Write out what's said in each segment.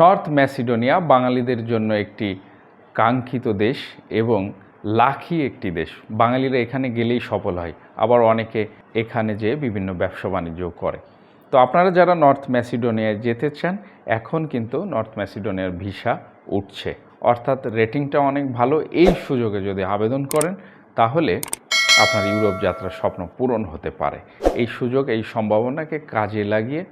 North Macedonia বাঙালিদের জন্য একটি কাঙ্ক্ষিত দেশ এবং লাখি একটি দেশ। বাঙালিরা এখানে গেলেই সফল হয়। আবার অনেকে এখানে যেয়ে বিভিন্ন ব্যবসা বাণিজ্য করে। তো আপনারা যারা নর্থ ম্যাসিডোনিয়ায় যেতে চান, এখন কিন্তু নর্থ ম্যাসিডোনিয়ার ভিসা উঠছে। অর্থাৎ রেটিংটা অনেক ভালো। এই সুযোগে যদি আবেদন করেন, তাহলে আপনার ইউরোপ যাত্রার স্বপ্ন পূরণ হতে পারে। এই সুযোগ, এই সম্ভাবনাকে কাজে লাগিয়ে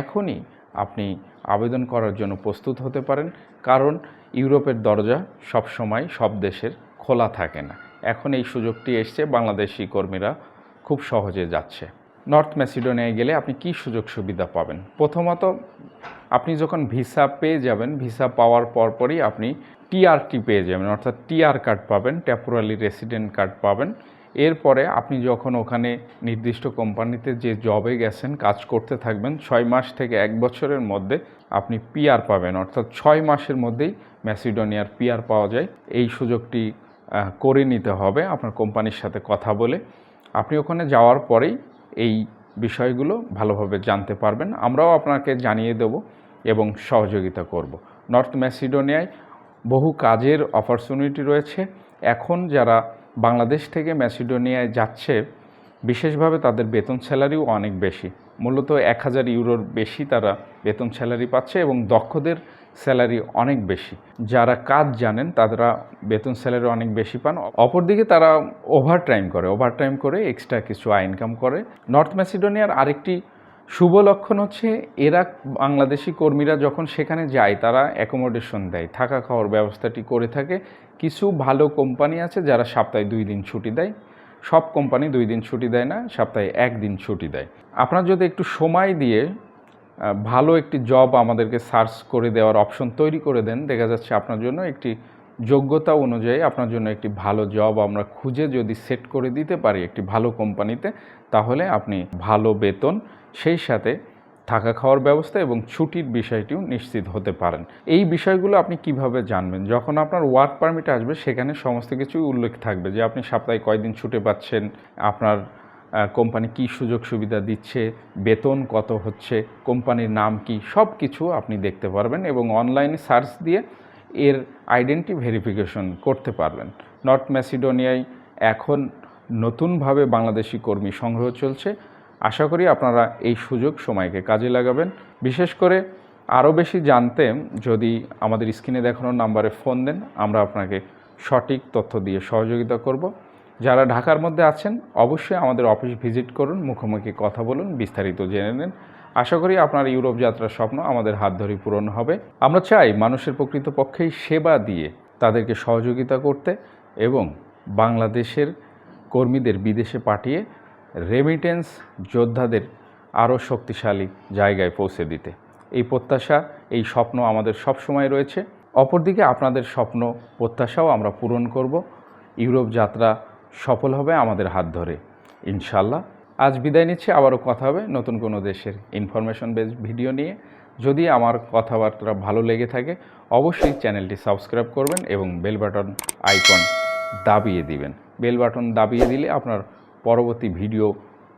এখনই আপনি আবেদন করার জন্য প্রস্তুত হতে পারেন, কারণ ইউরোপের দরজা সব সময় সব দেশের খোলা থাকে না। এখন এই সুযোগটি এসছে, বাংলাদেশি কর্মীরা খুব সহজে যাচ্ছে। নর্থ ম্যাসিডোনিয়ায় গেলে আপনি কি সুযোগ সুবিধা পাবেন? প্রথমত, আপনি যখন ভিসা পেয়ে যাবেন, ভিসা পাওয়ার পরপরই আপনি টিআরটি পেয়ে যাবেন, অর্থাৎ টিআর কার্ড পাবেন টেম্পোরারি রেসিডেন্ট কার্ড পাবেন। এরপরে আপনি যখন ওখানে নির্দিষ্ট কোম্পানিতে যে জবে গেছেন, কাজ করতে থাকবেন, ছয় মাস থেকে এক বছরের মধ্যে আপনি পিআর পাবেন। অর্থাৎ ছয় মাসের মধ্যেই ম্যাসিডোনিয়ার পিআর পাওয়া যায়। এই সুযোগটি করে নিতে হবে আপনার কোম্পানির সাথে কথা বলে। আপনি ওখানে যাওয়ার পরেই এই বিষয়গুলো ভালোভাবে জানতে পারবেন। আমরাও আপনাকে জানিয়ে দেব এবং সহযোগিতা করব। নর্থ ম্যাসিডোনিয়ায় বহু কাজের অপরচুনিটি রয়েছে। এখন যারা বাংলাদেশ থেকে ম্যাসিডোনিয়ায় যাচ্ছে, বিশেষভাবে তাদের বেতন স্যালারিও অনেক বেশি। মূলত এক হাজার ইউরোর বেশি তারা বেতন স্যালারি পাচ্ছে এবং দক্ষদের স্যালারি অনেক বেশি। যারা কাজ জানেন, তারা বেতন স্যালারি অনেক বেশি পান। অপরদিকে তারা ওভার টাইম করে ওভার টাইম করে এক্সট্রা কিছু আয় ইনকাম করে। নর্থ ম্যাসিডোনিয়ার আরেকটি শুভ লক্ষণ হচ্ছে এরা বাংলাদেশি কর্মীরা যখন সেখানে যায়, তারা অ্যাকোমোডেশন দেয়। থাকা খাওয়ার ব্যবস্থাটি করে থাকে। কিছু ভালো কোম্পানি আছে যারা সপ্তাহে দুই দিন ছুটি দেয়। সব কোম্পানি দুই দিন ছুটি দেয় না, সপ্তাহে একদিন ছুটি দেয়। আপনার যদি একটু সময় দিয়ে ভালো একটি জব আমাদেরকে সার্চ করে দেওয়ার অপশন তৈরি করে দেন, দেখা যাচ্ছে আপনার জন্য একটি যোগ্যতা অনুযায়ী আপনার জন্য একটি ভালো জব আমরা খুঁজে যদি সেট করে দিতে পারি একটি ভালো কোম্পানিতে তাহলে আপনি ভালো বেতন, সেই সাথে থাকা খাওয়ার ব্যবস্থা এবং ছুটির বিষয়টিও নিশ্চিত হতে পারেন। এই বিষয়গুলো আপনি কীভাবে জানবেন? যখন আপনার ওয়ার্ক পারমিট আসবে, সেখানে সমস্ত কিছু উল্লেখ থাকবে যে আপনি সপ্তাহে কয়দিন ছুটে পাচ্ছেন, আপনার কোম্পানি কি সুযোগ সুবিধা দিচ্ছে, বেতন কত হচ্ছে কোম্পানির নাম কি সব কিছু আপনি দেখতে পারবেন এবং অনলাইনে সার্চ দিয়ে এর আইডেন্টি ভেরিফিকেশন করতে পারবেন। নর্থ ম্যাসিডোনিয়ায় এখন নতুনভাবে বাংলাদেশি কর্মী সংগ্রহ চলছে। আশা করি আপনারা এই সুযোগ সময়কে কাজে লাগাবেন। বিশেষ করে আরও বেশি জানতে যদি আমাদের স্ক্রিনে দেখানো নাম্বারে ফোন দেন, আমরা আপনাকে সঠিক তথ্য দিয়ে সহযোগিতা করব। যারা ঢাকার মধ্যে আছেন, অবশ্যই আমাদের অফিস ভিজিট করুন, মুখোমুখি কথা বলুন, বিস্তারিত জেনে নেন। আশা করি আপনার ইউরোপ যাত্রার স্বপ্ন আমাদের হাত ধরেই পূরণ হবে। আমরা চাই মানুষের প্রকৃতপক্ষেই সেবা দিয়ে তাদেরকে সহযোগিতা করতে এবং বাংলাদেশের কর্মীদের বিদেশে পাঠিয়ে রেমিটেন্স যোদ্ধাদের আরও শক্তিশালী জায়গায় পৌঁছে দিতে। এই প্রত্যাশা, এই স্বপ্ন আমাদের সব সময় রয়েছে। অপরদিকে আপনাদের স্বপ্ন প্রত্যাশাও আমরা পূরণ করব। ইউরোপ যাত্রা সফল হবে আমাদের হাত ধরে। ইনশাল্লাহ আজ বিদায় নিচ্ছি, আবারও কথা হবে নতুন কোনো দেশের ইনফরমেশন বেস ভিডিও নিয়ে। যদি আমার কথাবার্তা ভালো লেগে থাকে, অবশ্যই চ্যানেলটি সাবস্ক্রাইব করবেন এবং বেল বাটন আইকন দাবিয়ে দিবেন। বেল বাটন দাবিয়ে দিলে আপনার পরবর্তী ভিডিও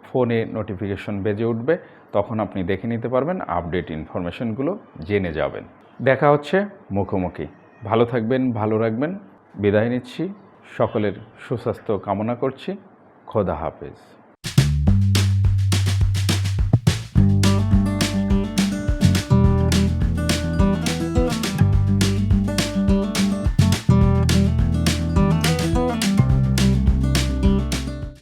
ফোনে নোটিফিকেশন বেজে উঠবে, তখন আপনি দেখে নিতে পারবেন আপডেট ইনফরমেশনগুলো জেনে যাবেন। দেখা হচ্ছে মুখোমুখি। ভালো থাকবেন, ভালো রাখবেন। বিদায় নিচ্ছি। সকলের সুস্বাস্থ্য কামনা করছি। খোদা হাফেজ।